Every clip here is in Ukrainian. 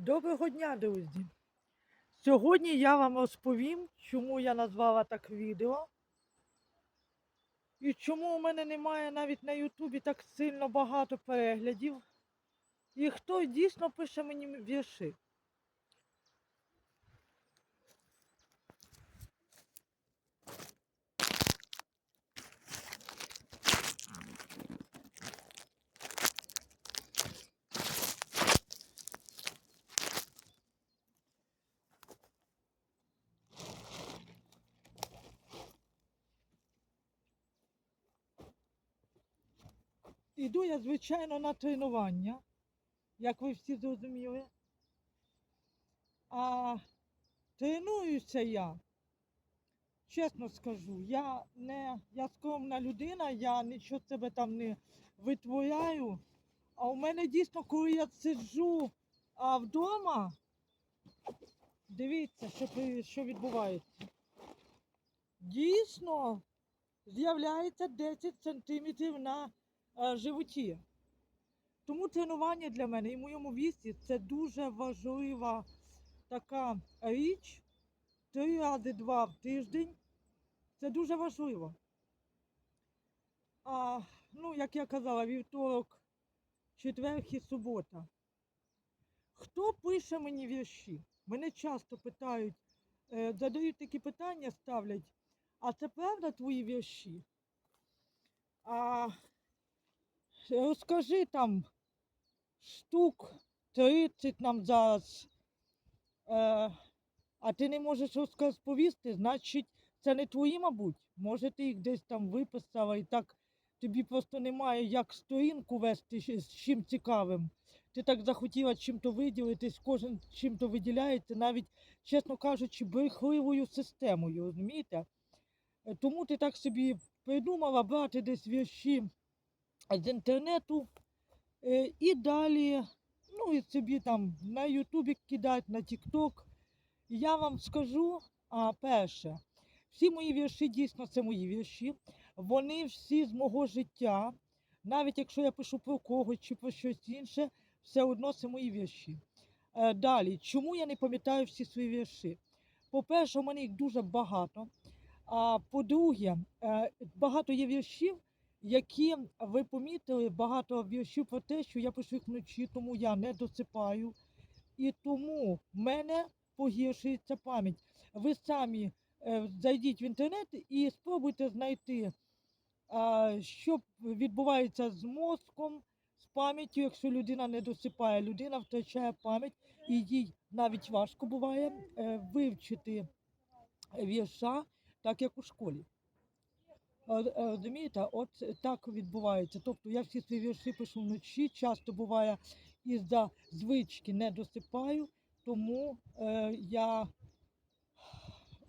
Доброго дня, друзі! Сьогодні я вам розповім, чому я назвала так відео. І чому у мене немає навіть на Ютубі так сильно багато переглядів. І хто дійсно пише мені вірші. Іду я, звичайно, на тренування, як ви всі зрозуміли. А тренуюся я, чесно скажу, я не я скромна людина, я нічого себе там не витворяю. А у мене дійсно, коли я сиджу а, вдома, дивіться, що, що відбувається. Дійсно з'являється 10 сантиметрів на животі. Тому тренування для мене і в моєму віці це дуже важлива така річ. Три рази два в тиждень. Це дуже важливо. А, ну, як я казала, вівторок, четвер і субота. Хто пише мені вірші? Мене часто питають, е, задають такі питання, ставлять, а це правда твої вірші? А, розкажи там штук 30 нам зараз, е, а ти не можеш розповісти, значить, це не твої, мабуть. Може, ти їх десь там виписала і так тобі просто немає як сторінку вести з чим цікавим. Ти так захотіла чим-то виділитись, кожен чим-то виділяється, навіть, чесно кажучи, брехливою системою, розумієте? Е, Тому ти так собі придумала брати десь вірші з інтернету е, і далі, ну і собі там на Ютубі кидати, на Тікток. Я вам скажу, а, перше, всі мої вірші дійсно це мої вірші. Вони всі з мого життя. Навіть якщо я пишу про когось чи про щось інше, все одно це мої вірші. Е, далі, чому я не пам'ятаю всі свої вірші? По-перше, у мене їх дуже багато. А по-друге, е, багато є віршів, які ви помітили, багато віршів про те, що я пишу їх вночі, тому я не досипаю. І тому в мене погіршується пам'ять. Ви самі е, зайдіть в інтернет і спробуйте знайти, що відбувається з мозком, з пам'яттю, якщо людина не досипає. Людина втрачає пам'ять, і їй навіть важко буває е, вивчити вірша, так як у школі. Е, е, Розумієте, от так відбувається. Тобто я всі свої вірші пишу вночі, часто буває із-за звички не досипаю, тому е, я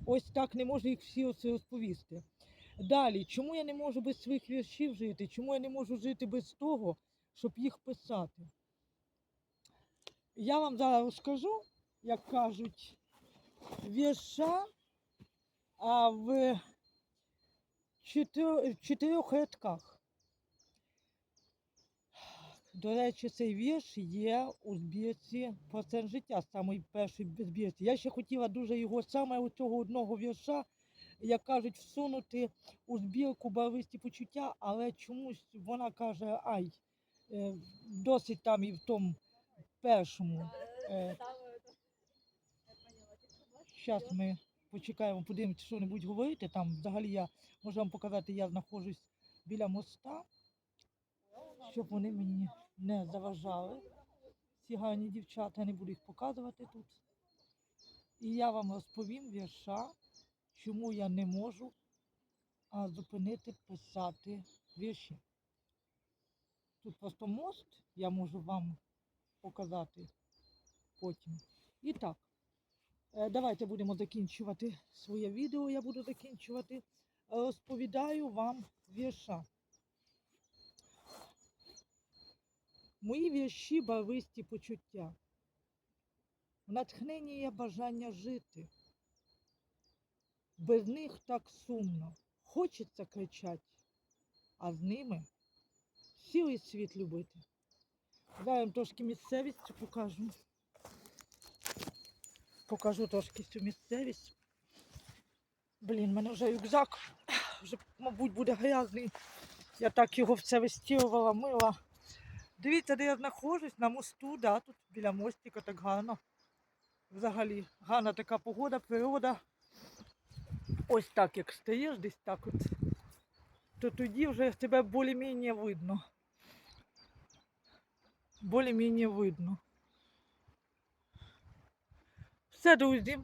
ось так не можу їх всі розповісти. Далі, чому я не можу без своїх віршів жити? Чому я не можу жити без того, щоб їх писати? Я вам зараз розкажу, як кажуть, вірша а в чотирьох рядках. До речі, цей вірш є у збірці «Процент життя, самий перший збірці. Я ще хотіла дуже його саме у цього одного вірша, як кажуть, всунути у збірку барвисті почуття, але чомусь вона каже, ай, е, досить там і в тому першому. Е, Зараз ми почекаємо, подивимося, що небудь говорити. Там взагалі я можу вам показати, я знаходжусь біля моста, щоб вони мені не заважали. Ці гарні дівчата, я не буду їх показувати тут. І я вам розповім вірша, чому я не можу а, зупинити писати вірші. Тут просто мост, я можу вам показати потім. І так. Е, Давайте будемо закінчувати своє відео. Я буду закінчувати. Розповідаю вам вірша. Мої вірші барвисті почуття. В натхненні є бажання жити. Без них так сумно. Хочеться кричать, а з ними цілий світ любити. Зараз трошки місцевість покажу. Покажу трошки цю місцевість. Блін, в мене вже рюкзак, вже, мабуть, буде грязний. Я так його все вистілювала, мила. Дивіться, де я знаходжусь, на мосту, да, тут біля мостика так гарно. Взагалі, гарна така погода, природа. Ось так, як стоїш десь так от, то тоді вже тебе більш-менш видно. Більш-менш видно. Все, друзі.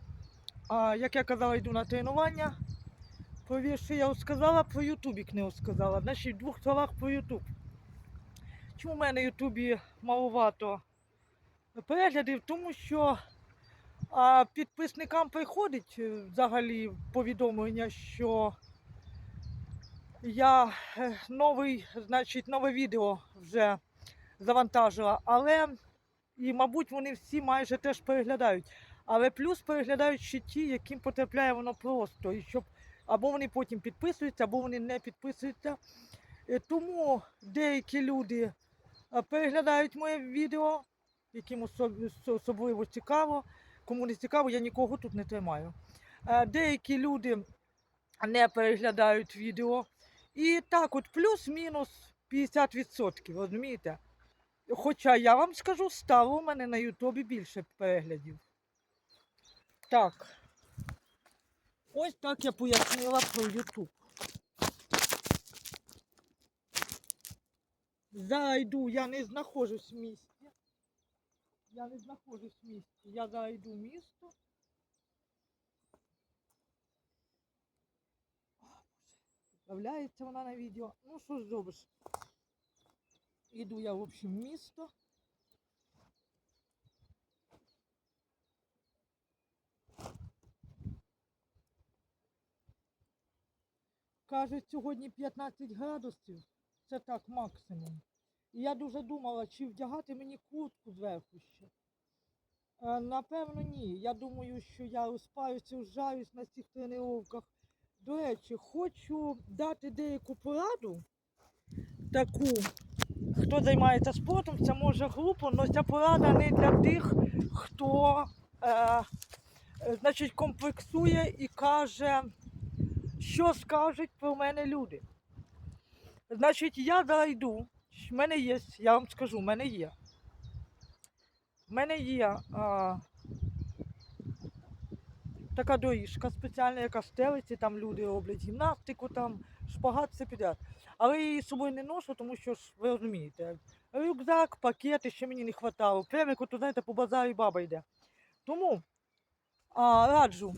А, як я казала, йду на тренування. Про вірші я сказала, про Ютубік не сказала. Значить, в двох словах про Ютуб. Чому в мене на Ютубі маловато переглядів? Тому що а, підписникам приходить е, взагалі повідомлення, що я е, новий, значить, нове відео вже завантажила, але і, мабуть, вони всі майже теж переглядають. Але плюс переглядають ще ті, яким потрапляє воно просто. І щоб або вони потім підписуються, або вони не підписуються. Е, Тому деякі люди е, переглядають моє відео, яким особливо цікаво. Кому не цікаво, я нікого тут не тримаю. Е, Деякі люди не переглядають відео. І так, от плюс-мінус 50%, розумієте? Хоча я вам скажу, стало у мене на Ютубі більше переглядів. Так. Ось так я пояснила про Ютуб. Зайду, я не знаходжусь в місті. Я не знаходжусь в місті. Я зайду в місто. Поправляється вона на відео. Ну що ж зробиш? Іду я, в общем, в місто. Кажуть, сьогодні 15 градусів. Це так максимум. І я дуже думала, чи вдягати мені куртку зверху ще. Е, Напевно, ні. Я думаю, що я розпаюся, вжаюсь на цих тренуваннях. До речі, хочу дати деяку пораду таку. Хто займається спортом, це може глупо, але ця порада не для тих, хто е, значить, комплексує і каже, що скажуть про мене люди. Значить, я зайду. В мене є, я вам скажу, в мене є. В мене є а, така доріжка спеціальна, яка стелиться, там люди роблять гімнастику, там шпагат, все підряд. Але я її з собою не ношу, тому що ж ви розумієте, рюкзак, пакети, ще мені не вистачало. Прямику, то знаєте, по базарі баба йде. Тому а, раджу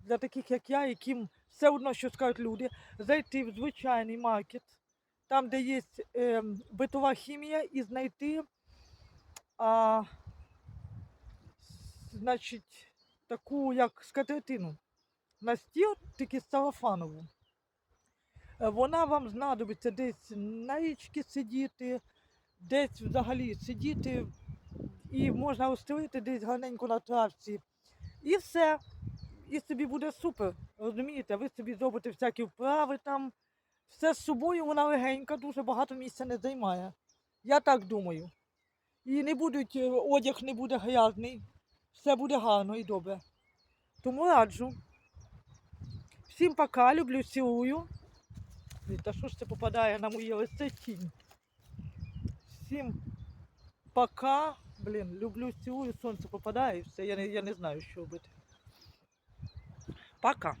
для таких, як я, яким все одно, що скажуть люди, зайти в звичайний маркет, там, де є е, битова хімія, і знайти а, значить, таку, як скатертину на стіл, тільки целофанову. Е, Вона вам знадобиться десь на річці сидіти, десь взагалі сидіти, і можна розстелити десь гарненько на травці. І все. І собі буде супер. Розумієте, ви собі зробите всякі вправи там. Все з собою вона легенька, дуже багато місця не займає. Я так думаю. І не будуть, е, одяг не буде грязний, все буде гарно і добре. Тому раджу. Всім пока, люблю, цілую. Та що ж це попадає на моє лице тінь? Всім пока. Блін, люблю, цілую, сонце попадає і все. Я не, я не знаю, що робити. Пока.